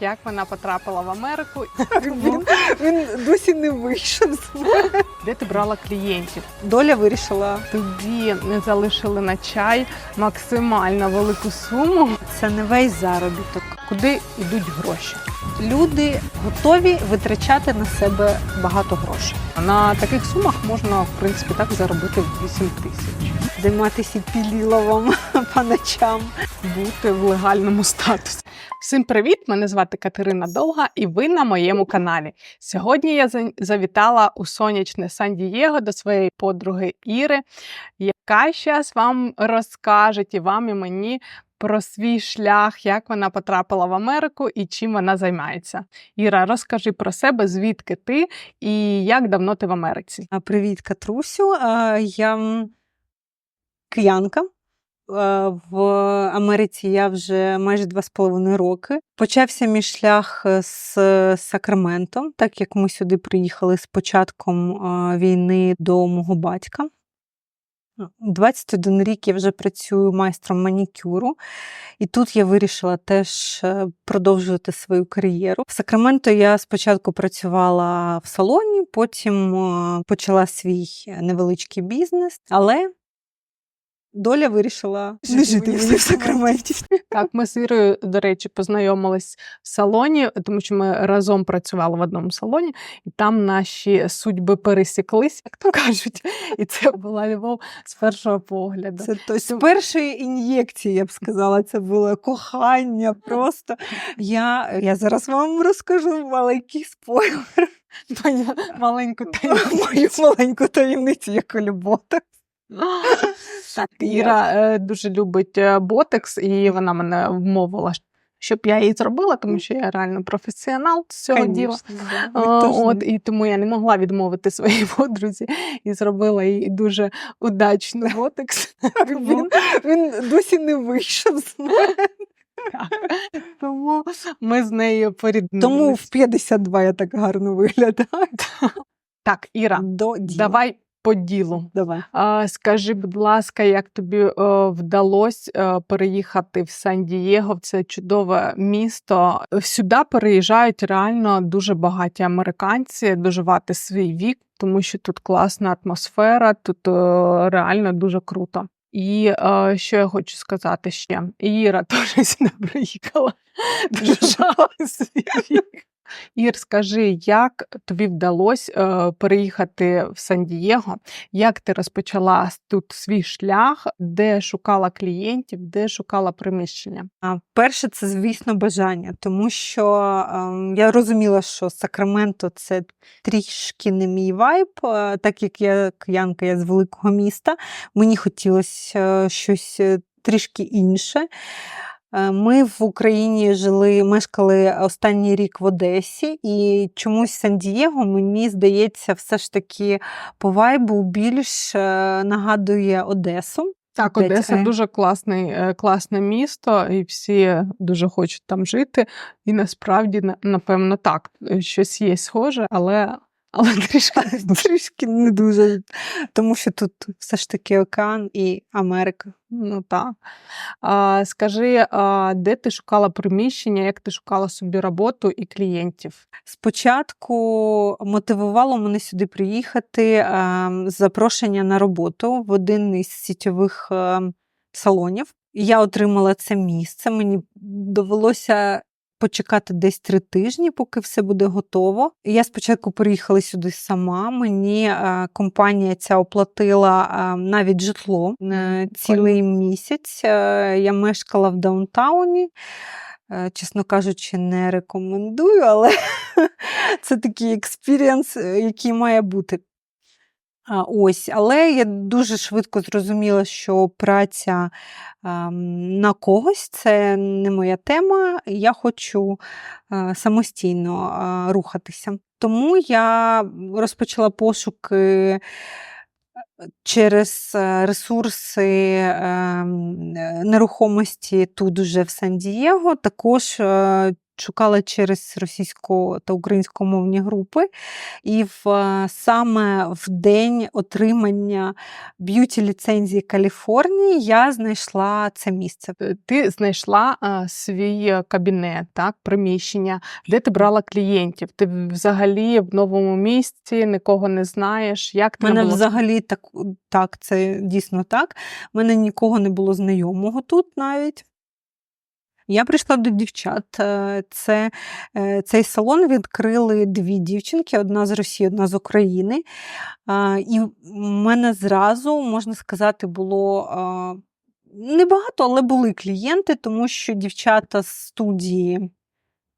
Як вона потрапила в Америку? Він, він досі не вийшов. з мене. Де ти брала клієнтів? Доля вирішила, Тобі не залишили на чай максимально велику суму. це не весь заробіток. Куди йдуть гроші? Люди готові витрачати на себе багато грошей. На таких сумах можна, в принципі, так заробити 8 тисяч. Займатися піліловом по ночам. Бути в легальному статусі. Всім привіт! Мене звати Катерина Довга, і ви на моєму каналі. Сьогодні я завітала у сонячне Сан-Дієго до своєї подруги Іри, яка зараз вам розкаже і вам, і мені про свій шлях, як вона потрапила в Америку і чим вона займається. Іра, розкажи про себе, звідки ти і як давно ти в Америці. А, Привіт, Катрусю. Я киянка. В Америці я вже майже два з половиною роки. Почався мій шлях е, з Сакраменто, так як ми сюди приїхали з початком війни до мого батька. 21 рік я вже працюю майстром манікюру, і тут я вирішила теж е, продовжувати свою кар'єру. В Сакраменто я спочатку працювала в салоні, потім е, почала свій невеличкий бізнес, але доля вирішила не жити мені в Сакраменті. Так, ми з Ірою, до речі, познайомились в салоні, тому що ми разом працювали в одному салоні, і там наші судьби пересіклись, як то кажуть. І це була любов з першого погляду. Це то з першої ін'єкції, я б сказала, це було кохання. Просто я, я зараз вам розкажу маленький спойлер. Твою маленьку таємницю. Мою маленьку таємницю, як у Любота. Так, Іра е, дуже любить е, ботекс, і вона мене вмовила, щоб я її зробила, тому що я реально професіонал з цього діла. От, і тому я не могла відмовити своїй подрузі і зробила їй дуже удачний ботекс. Він, він досі не вийшов з мене. Тому ми з нею поріднились. Тому в 52 я так гарно виглядаю. Так, Іра, До діла. давай по ділу. Давай. А, скажи, будь ласка, як тобі е, вдалося е, переїхати в Сан-Дієго, в це чудове місто? Сюди переїжджають реально дуже багаті американці доживати свій вік, тому що тут класна атмосфера, тут е, реально дуже круто. І е, що я хочу сказати ще? Іра теж сюди приїхала, доживати свій вік. Ір, скажи, як тобі вдалося е, переїхати в Сан-Дієго? Як ти розпочала тут свій шлях, де шукала клієнтів, де шукала приміщення? А, Перше, це, звісно, бажання, тому що ем, я розуміла, що Сакраменто це трішки не мій вайб, е, так як я киянка, я з великого міста. Мені хотілося е, щось трішки інше. Е, Ми в Україні жили, мешкали останній рік в Одесі, і чомусь Сан-Дієго, мені здається, все ж таки по вайбу більш е, нагадує Одесу. Так, Одеса е. дуже класний, класне місто, і всі дуже хочуть там жити. І насправді, на- напевно, так, щось є схоже, але, але трішки Трішки не дуже, тому що тут все ж таки океан і Америка. Ну так. А, скажи, а, де ти шукала приміщення, як ти шукала собі роботу і клієнтів? Спочатку мотивувало мене сюди приїхати ем, запрошення на роботу в один із сітьових ем, салонів. Я отримала це місце. Мені довелося почекати десь три тижні, поки все буде готово. Я спочатку приїхала сюди сама. Мені е, компанія ця оплатила е, навіть житло е, цілий місяць. Я мешкала в даунтауні. Чесно кажучи, не рекомендую, але це такий експірієнс, який має бути. Ось, але я дуже швидко зрозуміла, що праця ем, на когось це не моя тема. Я хочу е, самостійно е, рухатися. Тому я розпочала пошуки через е, ресурси ем, е, нерухомості тут уже в Сан-Дієго. Також е, шукала через російсько та українськомовні групи, і в, е, саме в день отримання б'юті ліцензії Каліфорнії я знайшла це місце. Е, Ти знайшла а, свій е, кабінет, так, приміщення, де ти брала клієнтів. Ти взагалі в новому місці, нікого не знаєш. Як треба мене було взагалі так, так, це дійсно так. У мене нікого не було знайомого тут навіть. Я прийшла до дівчат. е, Це, е, цей салон відкрили дві дівчинки: одна з Росії, одна з України. І в мене зразу, можна сказати, було небагато, але були клієнти, тому що дівчата з студії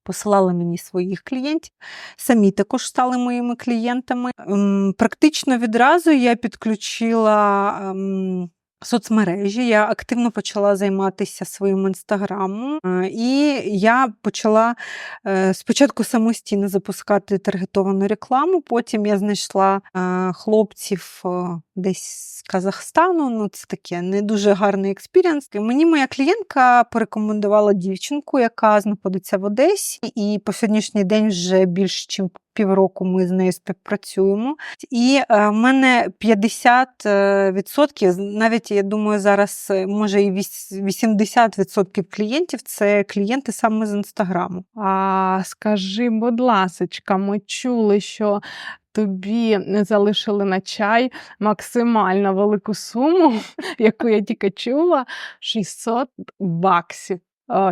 посилали мені своїх клієнтів, самі також стали моїми клієнтами. Ем, Практично відразу я підключила. Соцмережі я активно почала займатися своїм інстаграмом, е, і я почала е, спочатку самостійно запускати таргетовану рекламу. Потім я знайшла е, хлопців десь з Казахстану. Ну, це таке не дуже гарний експірієнс. Мені моя клієнтка порекомендувала дівчинку, яка знаходиться в Одесі, і по сьогоднішній день вже більш ніж півроку ми з нею співпрацюємо. І е, в мене 50%, навіть я думаю, зараз е, може і 80% клієнтів це клієнти саме з інстаграму. А скажи, будь ласочка, ми чули, що тобі не залишили на чай максимально велику суму, яку я тільки чула 600 баксів.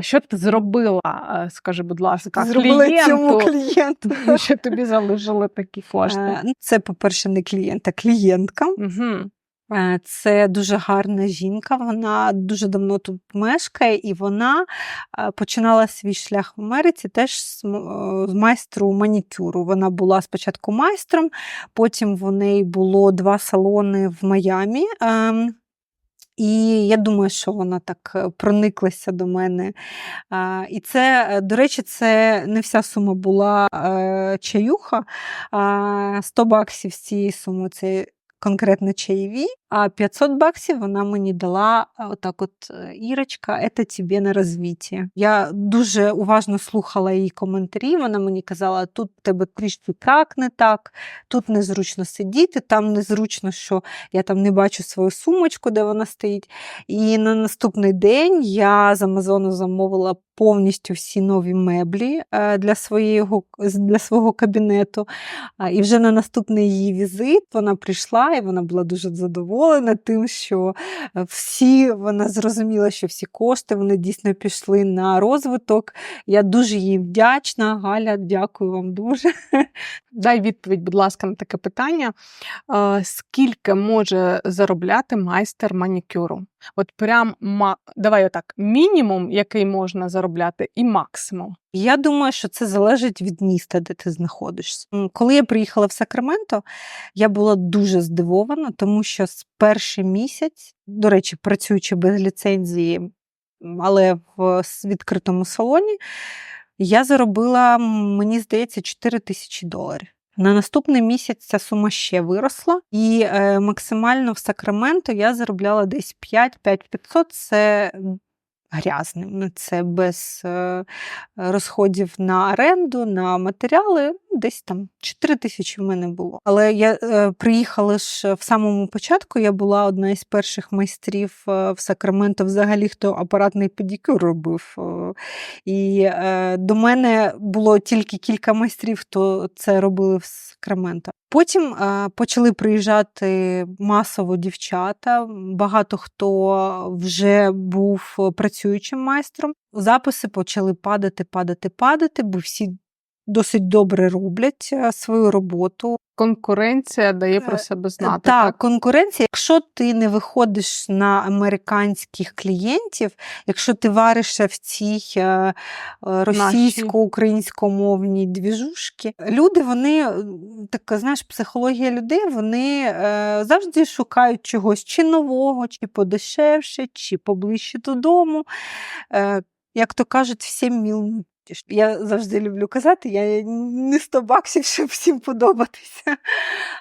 Що ти зробила? Скажи, будь ласка, Зробила цьому клієнту, клієнту. що тобі залишили такі кошти? Е, ну, Це, по-перше, не клієнт, а клієнтка. Угу. Е, Це дуже гарна жінка. Вона дуже давно тут мешкає, і вона е, починала свій шлях в Америці теж з, е, з майстру манікюру. Вона була спочатку майстром, потім в неї було два салони в Майамі. І я думаю, що вона так е, прониклася до мене. І це, е, до речі, це не вся сума була е, чаюха. А 100 баксів з цієї суми це конкретно чаєві, а 500 баксів вона мені дала отак от Ірочка, це тобі на розвиття. Я дуже уважно слухала її коментарі. Вона мені казала, тут тебе трішки так, не так, тут незручно сидіти, там незручно, що я там не бачу свою сумочку, де вона стоїть. І на наступний день я з Амазону замовила повністю всі нові меблі е, для, своєго, для свого кабінету. І вже на наступний її візит вона прийшла і вона була дуже задоволена тим, що е, всі вона зрозуміла, що всі кошти вони дійсно пішли на розвиток. Я дуже їй вдячна. Галя, дякую вам дуже. Дай відповідь, будь ласка, на таке питання. Е, Скільки може заробляти майстер манікюру? От прям давай отак, мінімум, який можна заробляти, і максимум. Я думаю, що це залежить від міста, де ти знаходишся. Коли я приїхала в Сакраменто, я була дуже здивована, тому що з перший місяць, до речі, працюючи без ліцензії, але в відкритому салоні, я заробила, мені здається, 4 тисячі доларів. На наступний місяць ця сума ще виросла, і е, максимально в Сакраменто я заробляла десь 5-5-500. Це грязним. Ну, Це без е, розходів на оренду, на матеріали. ну, Десь там 4 тисячі в мене було. Але я е, приїхала ж в самому початку. Я була одна із перших майстрів е, в Сакраменто, взагалі, хто апаратний педикюр робив. І до мене було тільки кілька майстрів, хто це робили в Сакраменто. Потім е, почали приїжджати масово дівчата. Багато хто вже був е, працюючим майстром. Записи почали падати, падати, падати, бо всі досить добре роблять е, свою роботу. Конкуренція дає про Е, себе знати. Так, конкуренція. Якщо ти не виходиш на американських клієнтів, якщо ти варишся в цій е, е, російсько-українськомовній двіжушки, люди, вони е, така, знаєш, психологія людей, вони е, завжди шукають чогось чи нового, чи подешевше, чи поближче додому. Е, як то кажуть, всім міл. Я завжди люблю казати, я не 100 баксів, щоб всім подобатися.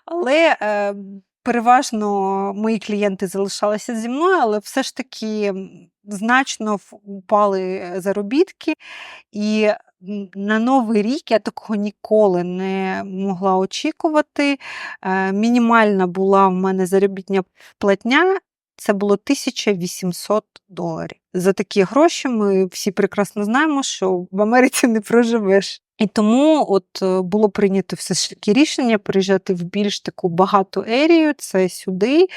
Але е, переважно мої клієнти залишалися зі мною, але все ж таки значно впали е, заробітки. І на Новий рік я такого ніколи не могла очікувати. Е, Мінімальна була в мене заробітня платня. Це було 1800 доларів. За такі гроші ми всі прекрасно знаємо, що в Америці не проживеш. І тому от е, було прийнято все ж таки рішення переїжджати в більш таку багату ерію, це сюди.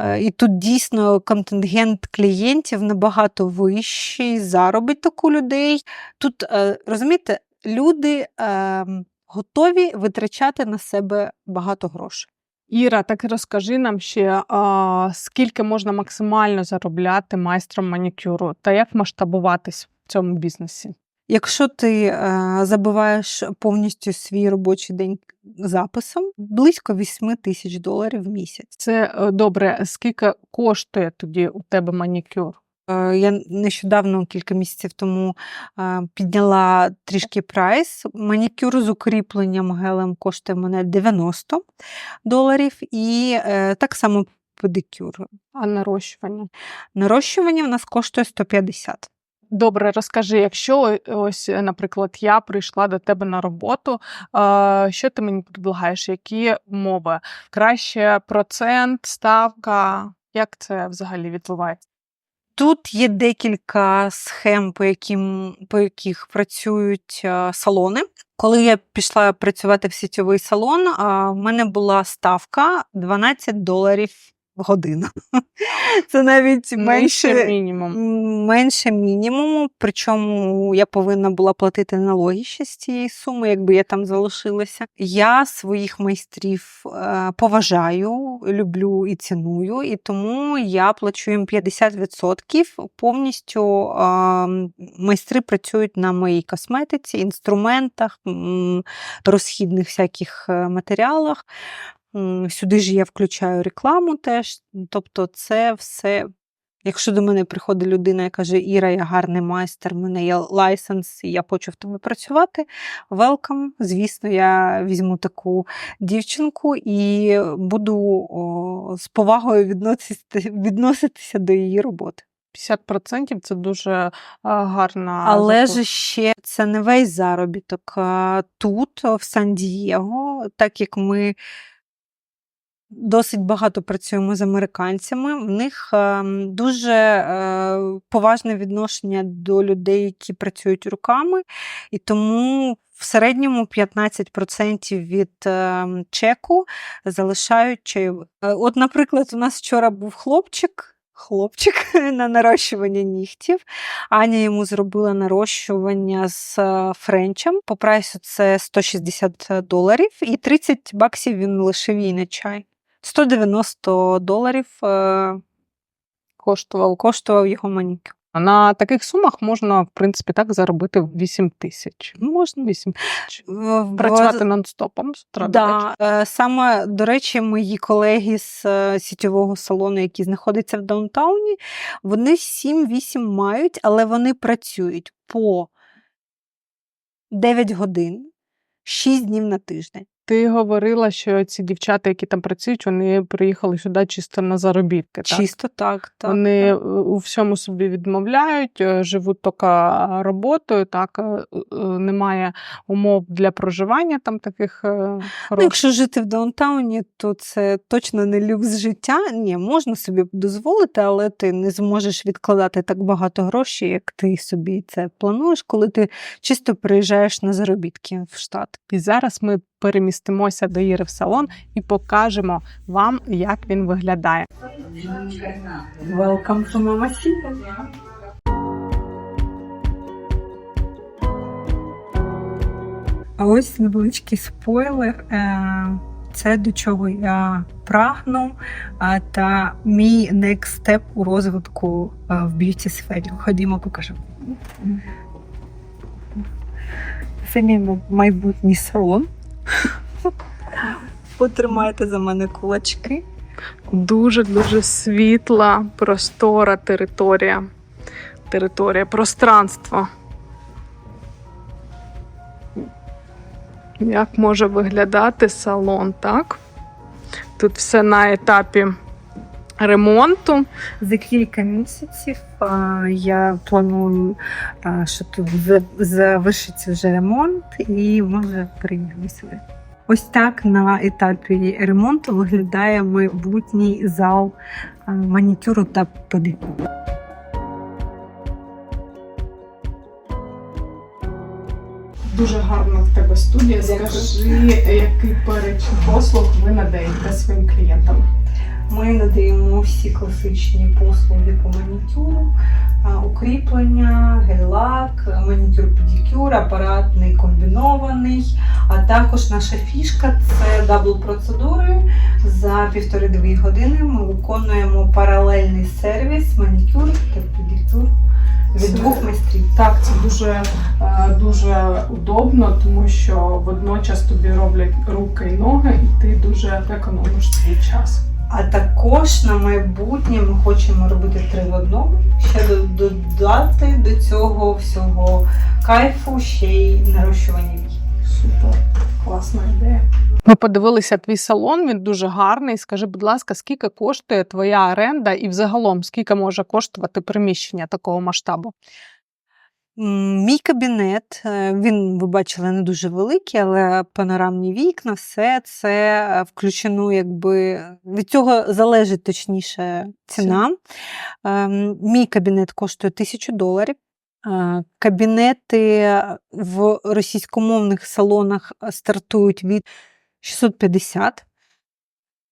Е, І тут дійсно контингент клієнтів набагато вищий, заробіток у людей. Тут, е, розумієте, люди е, готові витрачати на себе багато грошей. Іра, так розкажи нам ще, а, скільки можна максимально заробляти майстром манікюру та як масштабуватись в цьому бізнесі? Якщо ти е, забиваєш повністю свій робочий день записом, близько 8 тисяч доларів в місяць. Це е, добре. Скільки коштує тоді у тебе манікюр? Е, Я нещодавно, кілька місяців тому, е, підняла трішки прайс. Манікюр з укріпленням гелем коштує мене 90 доларів, і е, так само педикюр. А нарощування? Нарощування в нас коштує 150. Добре, розкажи, якщо ось, наприклад, я прийшла до тебе на роботу, що ти мені предлагаєш? Які умови? Краще процент, ставка? Як це взагалі відбувається? Тут є декілька схем, по, яким, по яких працюють е, салони. Коли я пішла працювати в сітєвий салон, в мене була ставка 12 доларів в годину. Це навіть Менше менше, мінімум. менше мінімуму. Причому я повинна була платити налоги ще з цієї суми, якби я там залишилася. Я своїх майстрів е, поважаю, люблю і ціную, і тому я плачу їм 50%. Повністю е, майстри працюють на моїй косметиці, інструментах, розхідних всяких е, матеріалах. Сюди ж я включаю рекламу теж. Тобто, це все. Якщо до мене приходить людина і каже, Іра, я гарний майстер, в мене є лайсенс, і я хочу в тебе працювати. Welcome. Звісно, я візьму таку дівчинку і буду о, з повагою відносити, відноситися до її роботи. 50% це дуже гарна. Але зарплата. ж ще це не весь заробіток. Тут, в Сан-Дієго, так як ми досить багато працюємо з американцями, в них ем, дуже е, поважне відношення до людей, які працюють руками, і тому в середньому 15% від ем, чеку залишають чайових. Е, От, наприклад, у нас вчора був хлопчик. Хлопчик на нарощування нігтів. Аня йому зробила нарощування з е, френчем. По прайсу це 160 доларів, і 30 баксів він лишив їй на чай. 190 доларів е, коштував. коштував його манікюр. На таких сумах можна, в принципі, так заробити 8 тисяч. Можна 8 тисяч. Працювати нон-стопом. Да, е, саме, до речі, мої колеги з е, сітєвого салону, які знаходяться в даунтауні, вони 7-8 мають, але вони працюють по 9 годин, 6 днів на тиждень. Ти говорила, що ці дівчата, які там працюють, вони приїхали сюди чисто на заробітки. Так? Чисто так. так Вони так. у всьому собі відмовляють, е, живуть тільки роботою, так е, е, немає умов для проживання там таких Ну, якщо жити в даунтауні, то це точно не люкс життя. Ні, можна собі дозволити, але ти не зможеш відкладати так багато грошей, як ти собі це плануєш, коли ти чисто приїжджаєш на заробітки в штат. І зараз ми перемістимося до Іри в салон і покажемо вам, як він виглядає. Welcome to Mama А ось невеличкий спойлер. Е, Це до чого я прагну, та мій next step у розвитку е, в б'юті сфері. Ходімо, покажу. Це мій майбутній салон. Потримайте за мене кулачки. Дуже дуже світла, простора територія. Територія, пространство. Як може виглядати салон, так? Тут все на етапі ремонту. За кілька місяців а, я планую, а, що тут за- завершиться вже ремонт і ми вже приїдемо сюди. Ось так на етапі ремонту виглядає майбутній зал а, манікюру та педикюру. Дуже гарна в тебе студія. Скажи, який перечень послуг ви надаєте своїм клієнтам? Ми надаємо всі класичні послуги по манікюру, укріплення, гель-лак, манікюр-педикюр, апаратний комбінований. А також наша фішка це дабл процедури. За півтори-дві години ми виконуємо паралельний сервіс, манікюр та педикюр від двох майстрів. Так, це дуже, е, дуже удобно, тому що водночас тобі роблять руки і ноги, і ти дуже економиш свій час. А також на майбутнє ми хочемо робити три в одному, ще до- додати до цього всього кайфу ще й нарощування вій. Супер, класна ідея. Ми подивилися твій салон, він дуже гарний. Скажи, будь ласка, скільки коштує твоя оренда і взагалом скільки може коштувати приміщення такого масштабу? Мій кабінет, е, він, ви бачили, не дуже великий, але панорамні вікна, все це е, включено, якби від цього залежить точніше ціна. Ем, Мій кабінет коштує тисячу доларів. Е, Кабінети в російськомовних салонах стартують від 650.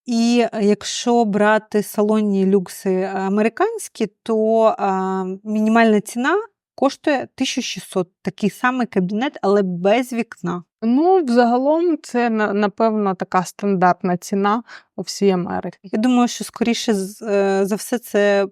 І якщо брати салонні люкси американські, то мінімальна ціна коштує 1600. Такий самий кабінет, але без вікна. Ну, взагалом, це на- напевно така стандартна ціна у всій Америці. Я думаю, що скоріше е, за все це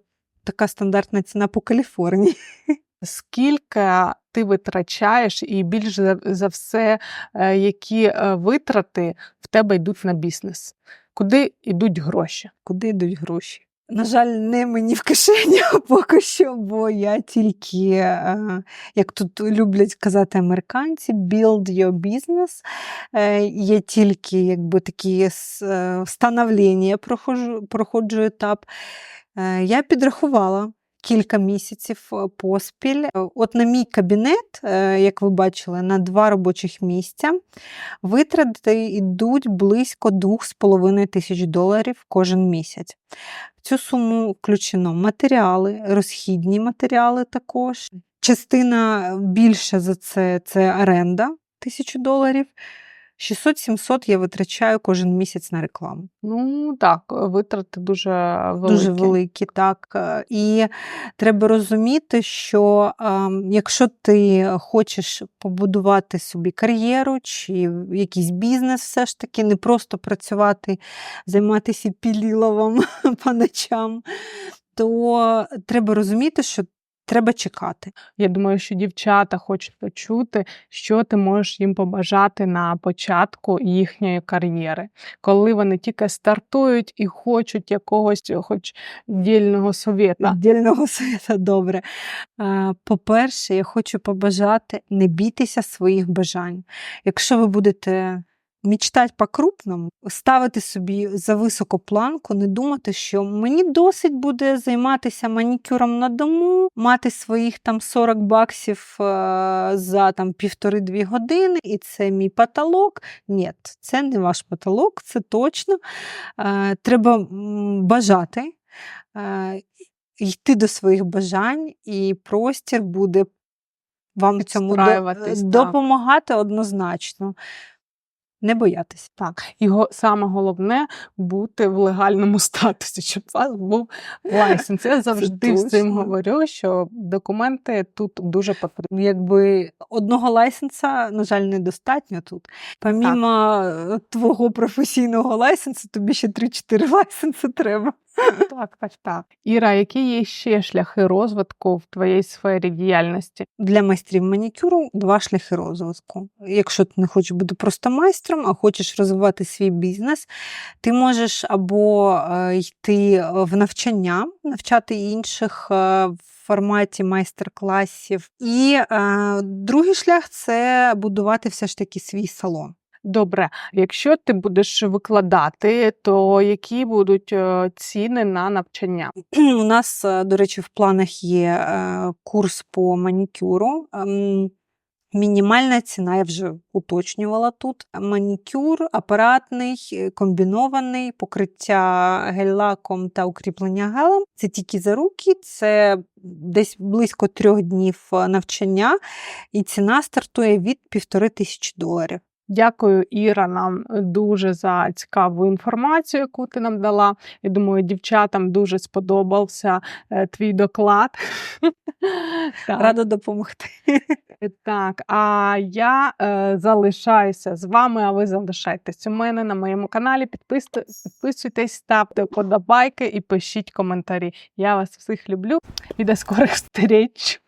така стандартна ціна по Каліфорнії. Скільки ти витрачаєш, і більш за, за все, е, які е, витрати в тебе йдуть на бізнес? Куди йдуть гроші? Куди йдуть гроші? На жаль, не мені в кишені поки що, бо я тільки, е, як тут люблять казати американці, build your business. Е, Я тільки якби такі е, проходжу, проходжу етап. Е, Я підрахувала. Кілька місяців е, поспіль. Е, От на мій кабінет, е, як ви бачили, на два робочих місця витрати йдуть близько 2,5 тисяч доларів кожен місяць. В цю суму включено матеріали, розхідні матеріали також. Частина більша за це це оренда тисячу доларів. 600-700 я витрачаю кожен місяць на рекламу. Ну так, витрати дуже великі. Дуже великі, так. Е, І треба розуміти, що е, якщо ти хочеш побудувати собі кар'єру чи якийсь бізнес, все ж таки, не просто працювати, займатися піліловом по ночам, то треба розуміти, що треба чекати. Я думаю, що дівчата хочуть почути, що ти можеш їм побажати на початку їхньої кар'єри, коли вони тільки стартують і хочуть якогось, хоч дільного совєта. Віддільного світа, добре. По-перше, я хочу побажати не бійтеся своїх бажань. Якщо ви будете мічтати по-крупному, ставити собі за високу планку, не думати, що мені досить буде займатися манікюром на дому, мати своїх там 40 баксів е, за там півтори-дві години, і це мій потолок. Ні, це не ваш потолок, це точно. Е, Треба бажати. е, йти до своїх бажань, і простір буде вам цьому допомагати однозначно. Не боятися. Так, його саме головне бути в легальному статусі, щоб у вас був лайсенс. Я завжди всім говорю, що документи тут дуже потрібні. Якби одного лайсенса, на жаль, недостатньо тут. Помімо так. твого професійного лайсенсу, тобі ще 3-4 лайсенси треба. Так, так, так. Іра, які є ще шляхи розвитку в твоїй сфері діяльності? Для майстрів манікюру два шляхи розвитку. Якщо ти не хочеш бути просто майстром, а хочеш розвивати свій бізнес, ти можеш або е, йти в навчання, навчати інших е, в форматі майстер-класів. І е, другий шлях це будувати все ж таки свій салон. Добре, якщо ти будеш викладати, то які будуть е, ціни на навчання? У нас, е, до речі, в планах є е, курс по манікюру. Ем, Мінімальна ціна я вже уточнювала тут. Манікюр апаратний, комбінований, покриття гель-лаком та укріплення гелем. Це тільки за руки, це десь близько трьох днів навчання, і ціна стартує від півтори тисячі доларів. Дякую, Іра, нам дуже за цікаву інформацію, яку ти нам дала. Я думаю, дівчатам дуже сподобався е, твій доклад. Рада допомогти. Так, а я е, залишаюся з вами, а ви залишайтесь у мене на моєму каналі. Підписуйтесь, ставте вподобайки і пишіть коментарі. Я вас всіх люблю і до скорих зустріч!